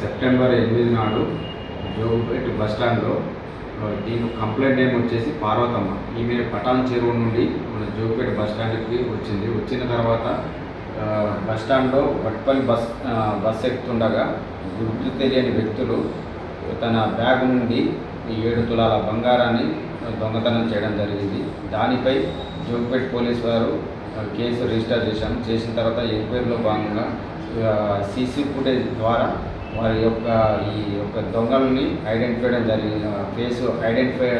September ఎనిమిది నాడు Jogupeta bus స్టాండ్లో దీని కంప్లైంట్ నేమ్ వచ్చేసి పార్వతమ్మ. ఈమె పటాన్ చెరువు నుండి మన జోగుపేట బస్ స్టాండ్కి వచ్చింది. వచ్చిన తర్వాత బస్ స్టాండ్లో వట్పల్లి బస్ బస్ ఎక్కుతుండగా గుర్తు తెలియని వ్యక్తులు తన బ్యాగ్ నుండి ఈ ఏడు తులాల బంగారాన్ని దొంగతనం చేయడం జరిగింది. దానిపై జోగుపేట పోలీస్ వారు కేసు రిజిస్టర్ చేశాము. చేసిన తర్వాత ఎంక్వైరీలో భాగంగా సీసీ ఫుటేజ్ ద్వారా వారి యొక్క ఈ యొక్క దొంగలని ఐడెంటిఫై చేయడం జరిగింది ఫేస్ ఐడెంటిఫై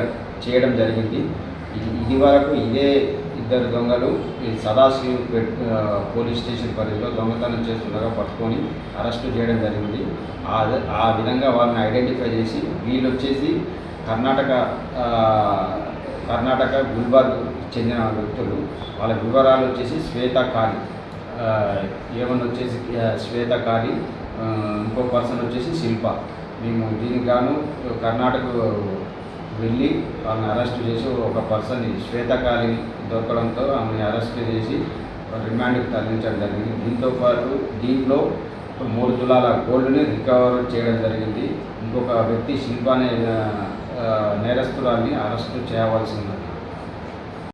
చేయడం జరిగింది. ఇది వరకు ఇదే ఇద్దరు దొంగలు ఈ సదాశివ్ పెట్ పోలీస్ స్టేషన్ పరిధిలో దొంగతనం చేస్తుండగా పట్టుకొని అరెస్టు చేయడం జరిగింది. ఆ ఆ విధంగా వాళ్ళని ఐడెంటిఫై చేసి వీళ్ళు వచ్చేసి కర్ణాటక కర్ణాటక గుల్బర్గ్ చెందిన వ్యక్తులు వాళ్ళ వివరాలు వచ్చేసి శ్వేత కాళి ఏమన్నా వచ్చేసి శ్వేత కాళి ఇంకో పర్సన్ వచ్చేసి శిల్ప. మేము దీనికి గాను కర్ణాటక వెళ్ళి వాళ్ళని అరెస్ట్ చేసి ఒక పర్సన్ శ్వేతకాళి దొరకడంతో ఆమెను అరెస్ట్ చేసి రిమాండ్కి తరలించడం జరిగింది. దీంతో పాటు దీంట్లో మూడు తులాల గోల్డ్ని రికవర్ చేయడం జరిగింది. ఇంకొక వ్యక్తి శిల్ప అనే ఆ, అరెస్ట్ చేయవలసింది